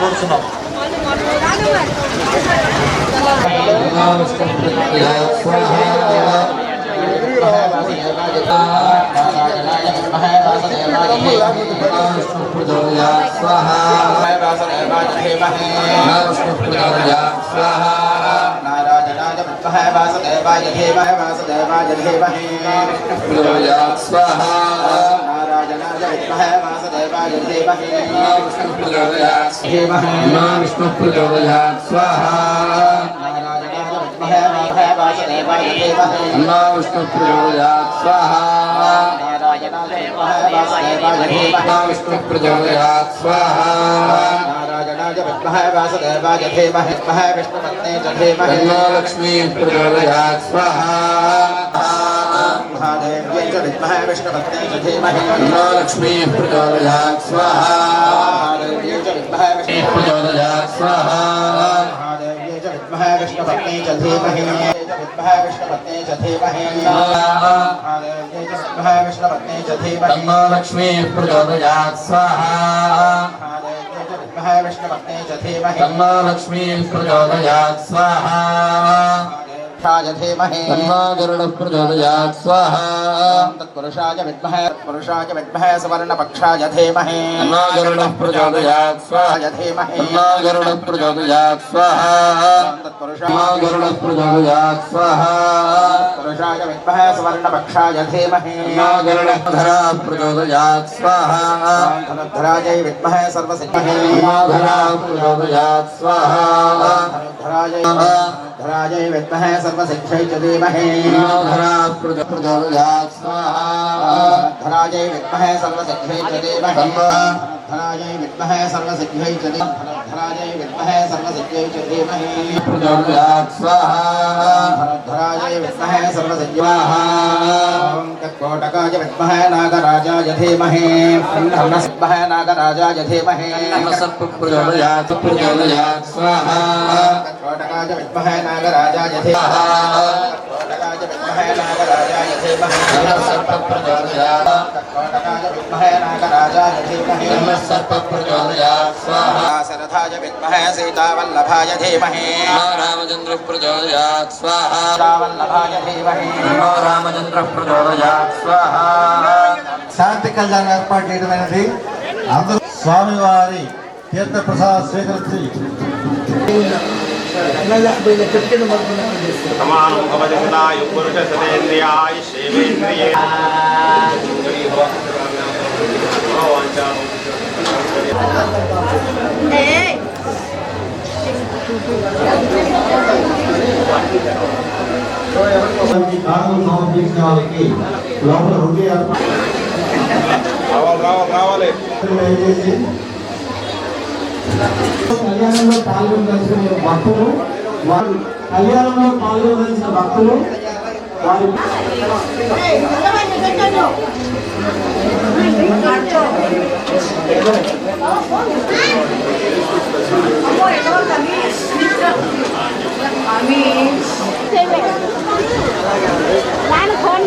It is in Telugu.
కోరుతున్నాం నారాయణాయ విద్మహే వాసుదేవాయ ధీమహి వాసుదేవాయ ధీమహి నారాయణాయ విద్మహే వాసుదేవాయ ధీమహి ధీమహి విష్ణు ప్రచోదయాత్ స్వాహా నారాయణాయ విద్మహే వాసుదేవాయ ధీమహి అన్నా విష్ణు ప్రచోదయాత్ స్వాహా నారాయణాయ విద్మహే వాసుదేవాయ ధీమహి నారాయణ విష్ణు ప్రచోదయాత్ స్వాహా నారాయణాయ महादेव्यै च विद्महे विष्णुभक्त्यै च धीमहि तन्नो लक्ष्मीः प्रचोदयात् स्वाहा महादेव्यै च विद्महे विष्णुः प्रचोदयात् स्वाहा महादेव्यै च विद्महे विष्णुभक्त्यै च धीमहि विद्महे विष्णुभक्त्यै च धीमहि महादेव्यै च विद्महे विष्णुभक्त्यै च धीमहि तन्नो लक्ष्मीः प्रचोदयात् स्वाहा विष्णुभक्त्यै च धीमहि तन्नो लक्ष्मीः प्रचोदयात् स्वाहा तत्पुरुषाय धीमहि। तन्वागरुडः प्रचोदयात् स्वाहा। तत्पुरुषाय विद्महे तत्पुरुषाय विद्महे सुवर्णपक्षाय धीमहि। तन्वागरुडः प्रचोदयात् स्वाहा। धीमहि तन्वागरुडः प्रचोदयात् तत्पुरुषाय गरुडः प्रचोदयात् पुरुषाय विद्महे सुवर्णपक्षाय धीमहि नागरणधरा प्रचोदयात् स्वाहा धनुधरायै विद्महे सर्वसिद्धिः नागरा प्रचोदयात् स्वाहा धनुधरायै धरायै विद्महे सर्वसिद्ध्यै च धीमहि नागरा प्रचोदयात् स्वाहा धरायै विद्महे सर्वसिद्ध्यै च धीमहि धरायै विद्महे सर्वसिद्ध्यै च धीमहि धरायै विद्महे सर्वसिद्ध्यै च धीमहि प्रचोदयात् स्वाहा धरायै विद्महे सर्वसिद्ध्यै कोटकाय विद्महे नागराजाय धीमहि विद्महे नागराजाय धीमहि प्रचोदयात् प्रचोदयात् स्वाहा कोटकाय विद्महे नागराजाय सीतावल्लभाय धीमहि रामचन्द्र प्रचोदयात् स्वाहा। रामवल्लभाय धीमहि रामचन्द्र प्रचोदयात् శాంతి కళ్యాణం ఏర్పాటు చేయడమైనది అందరూ స్వామివారి తీర్థ ప్రసాద స్వీకరించి సమానం వాళ్ళకి లోపల హృదయ ఏర్పాటు రావాలి రావాలి రావాలి. దయచేసి కళ్యాణంలో పాల్గొనదలిచిన భక్తులు వారు కళ్యాణంలో పాల్గొనదలిచిన భక్తులు వారి গান ঘন